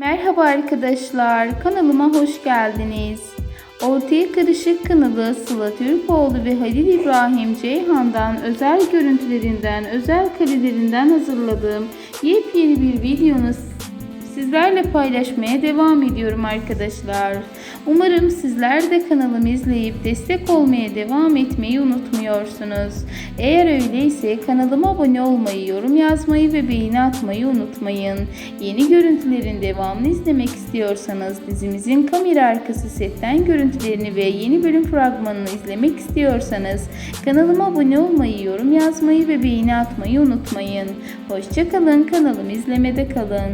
Merhaba arkadaşlar, kanalıma hoş geldiniz. Ortaya Karışık kanalı Sıla Türkoğlu ve Halil İbrahim Ceyhan'dan özel görüntülerinden, özel karelerinden hazırladığım yepyeni bir videonu sizlerle paylaşmaya devam ediyorum arkadaşlar. Umarım sizler de kanalımı izleyip destek olmaya devam etmeyi unutmuyorsunuz. Eğer öyleyse kanalıma abone olmayı, yorum yazmayı ve beğeni atmayı unutmayın. Yeni görüntülerin devamını izlemek istiyorsanız dizimizin kamera arkası setten görüntülerini ve yeni bölüm fragmanını izlemek istiyorsanız kanalıma abone olmayı, yorum yazmayı ve beğeni atmayı unutmayın. Hoşçakalın, kanalımı izlemede kalın.